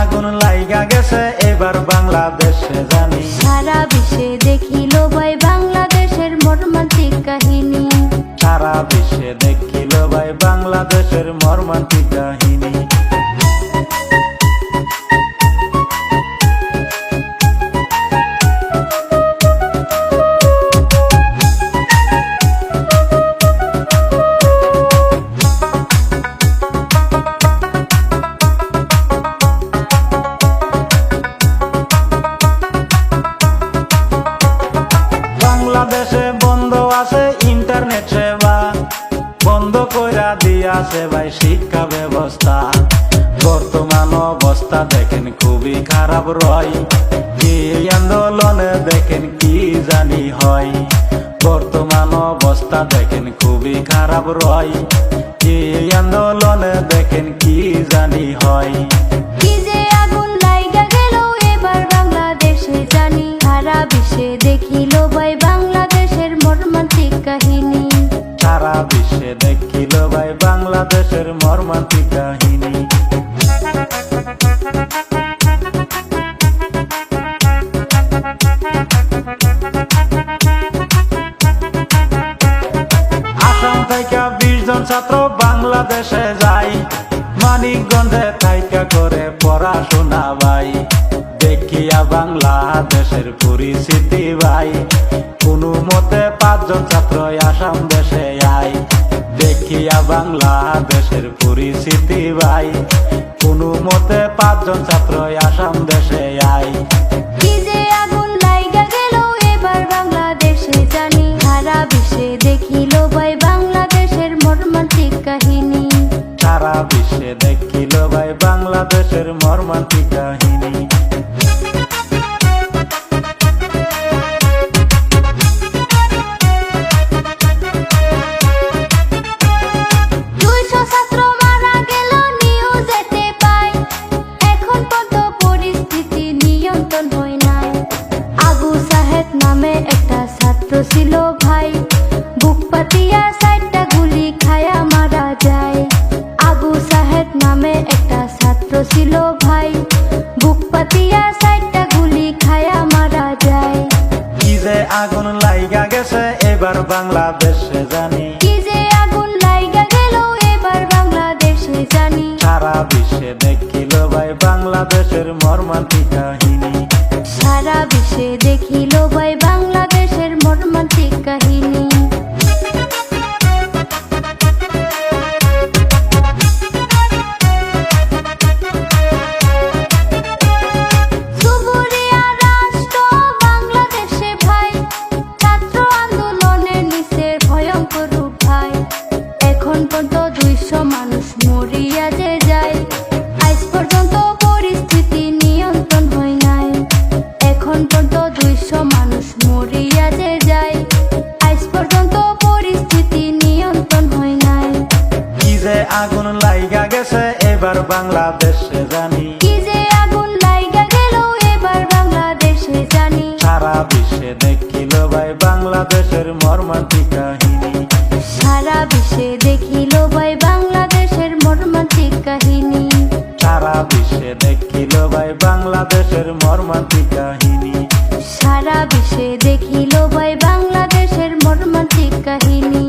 আগুন লাইগা গেছে এবার বাংলাদেশে জানি। সারা বিশ্বে দেখিল ভাই বাংলাদেশের মর্মান্তিক কাহিনী। সারা বিশ্বে দেখিল ভাই বাংলাদেশের মর্মান্তিক দিয়াছে ভাই শিক্ষা ব্যবস্থা। বর্তমান অবস্থা দেখেন খুবই খারাপ রয়। এই আন্দোলনে দেখেন কি জানি হয়। বর্তমান অবস্থা দেখেন খুবই খারাপ রয়। এই আন্দোলনে দেখেন কি জানি হয়। ভাই বাংলাদেশের মর্মান্তিক কাহিনী। আসাম থেকে বিশ জন ছাত্র বাংলাদেশে যায়। মানিকগঞ্জে থাইকা করে পড়াশোনা ভাই। দেখিয়া বাংলাদেশের পরিস্থিতি ভাই। কোনো মতে পাঁচজন ছাত্র আসাম দেশে আয়। দেখিয়া বাংলাদেশের পরিস্থিতি ভাই। কোনো মতে পাঁচজন ছাত্র আসাম দেশে বিশ্বে দেখিল ভাই বাংলাদেশের মর্মান্তিক কাহিনী। সারা বিশ্বে দেখিল ভাই বাংলাদেশের মর্মান্তিক কাহিনী। ছিল ভাই। বুক পাতিয়া সাইডটা গুলি খায়া মারা যায়। আবু সাহেব নামে একটা ছাত্র ছিল ভাই। বুক পাতিয়া সাইডটা গুলি খায়া মারা যায়। কি যে আগুন লাইগা গেছে এবার বাংলাদেশে জানি। কি যে আগুন লাইগা গেল এবার বাংলাদেশে জানি। সারা বিশ্বে দেখিল ভাই বাংলাদেশের মর্মান্তিক কাহিনী। সারা বিশ্বে দেখিল ভাই বাংলাদেশের মর্মান্তিক কাহিনী। আগুন লাইগা গেছে এবার বাংলাদেশে জানি। কি যে আগুন লাইগা গেল এবার বাংলাদেশে জানি। সারা বিশ্বে দেখিল ভাই বাংলাদেশের মর্মান্তিক কাহিনী। সারা বিশ্বে দেখিল ভাই বাংলাদেশের মর্মান্তিক কাহিনী। সারা বিশ্বে দেখিল ভাই বাংলাদেশের মর্মান্তিক কাহিনী। সারা বিশ্বে দেখিল ভাই বাংলাদেশের মর্মান্তিক কাহিনী।